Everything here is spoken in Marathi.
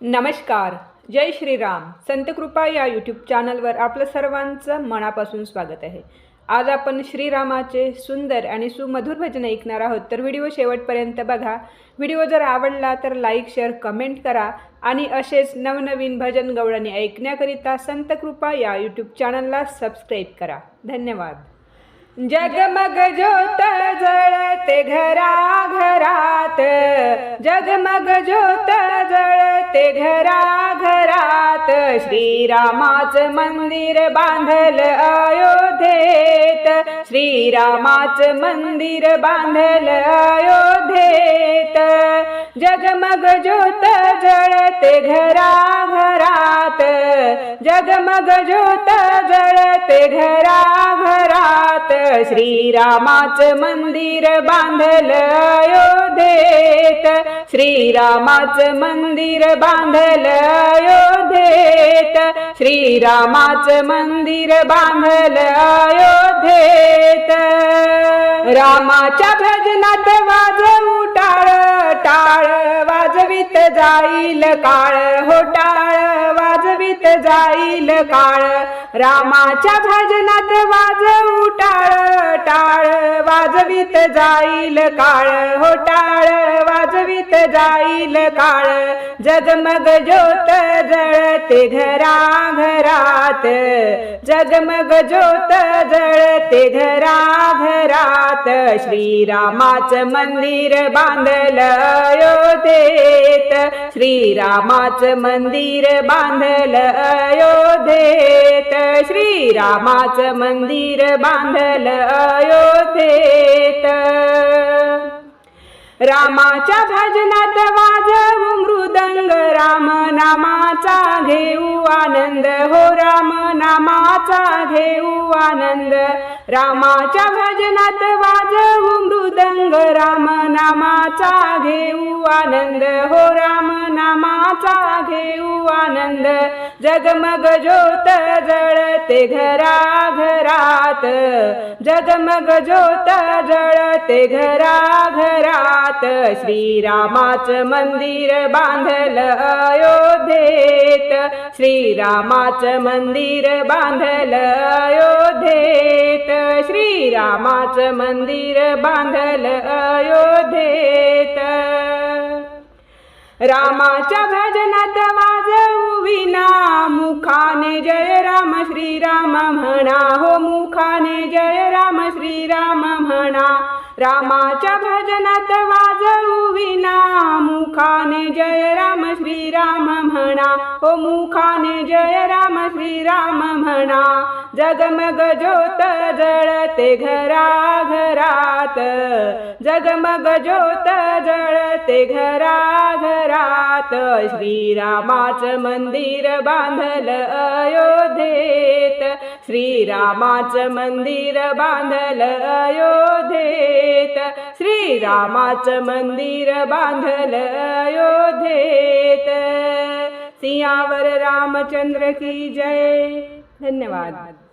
नमस्कार जय श्रीराम. संतकृपा या यूट्यूब चॅनलवर आपलं सर्वांचं मनापासून स्वागत आहे. आज आपण श्रीरामाचे सुंदर आणि सुमधुर भजन ऐकणार आहोत. तर व्हिडिओ शेवटपर्यंत बघा. व्हिडिओ जर आवडला तर लाईक शेअर कमेंट करा आणि असेच नवनवीन भजन गवळणी ऐकण्याकरिता संतकृपा या यूट्यूब चॅनलला सबस्क्राईब करा. धन्यवाद. जगमग ज्योत जळते घरा घरा जगमग ज्योत जळते घरा घरात श्रीरामाच मंदिर बांधल अयोध्येत. श्रीरामाच मंदिर बांधल अयोध्येत. जगमग ज्योत जळते घरा घरात जगमग ज्योत जळते घरा घरात श्रीरामाचं मंदिर बांधल अयोध्येत. श्रीरामाचं मंदिर बांधल अयोध्येत. श्रीरामाचं मंदिर बांधल अयोध्येत. रामाच्या भजनात वाजवू वाजवित जाईल काळ होटाळ वाजवित जाईल काळ. रामाच्या भजनात वाजवू टाळ टाळ वाजवित जाईल काळ होटाळ वाज जाईल काळ. जगमग ज्योत जळते घरा घरात जगमग ज्योत जळते घरा घरात श्रीरामाचं मंदिर बांधल अयोध्येत श्रीरामाचं मंदिर बांधल अयोध्येत श्रीरामाचं मंदिर बांधल अयोध्येत रामाच्या भजनात वाजवू मृदंग राम नामाचा घेऊ आनंद. हो राम नामाचा घेऊ आनंद. रामाच्या भजनात वाजवू मृदंग राम नामाचा घेऊ आनंद. हो राम नामा आनंद. जगमग ज्योत जळते घरा घरात जगमग ज्योत जळते घरा घरात श्रीरामाचं मंदिर बांधल अयोध्येत. श्रीरामाचं मंदिर बांधल अयोध्येत. श्रीरामाचं मंदिर बांधल अयोध्येत. रामाच्या भजनात वाजवू विना मुखाने जय राम श्रीराम म्हणा हो मुखाने जय राम श्रीराम म्हणा. रामाच्या भजनात वाजवू विना मुखाने जय राम श्रीराम म्हणा. हो मुखाने जय राम श्रीराम म्हणा. जगमग ज्योत जळते घरा घरात. जगमग ज्योत जळते घरा घरात श्रीरामाचं मंदिर बांधल अयोध्येत. श्रीरामाच मंदिर बांधल अयोध्येत. श्रीरामाच मंदिर बांधल अयोध्येत. सियावर रामचंद्र की जय. धन्यवाद.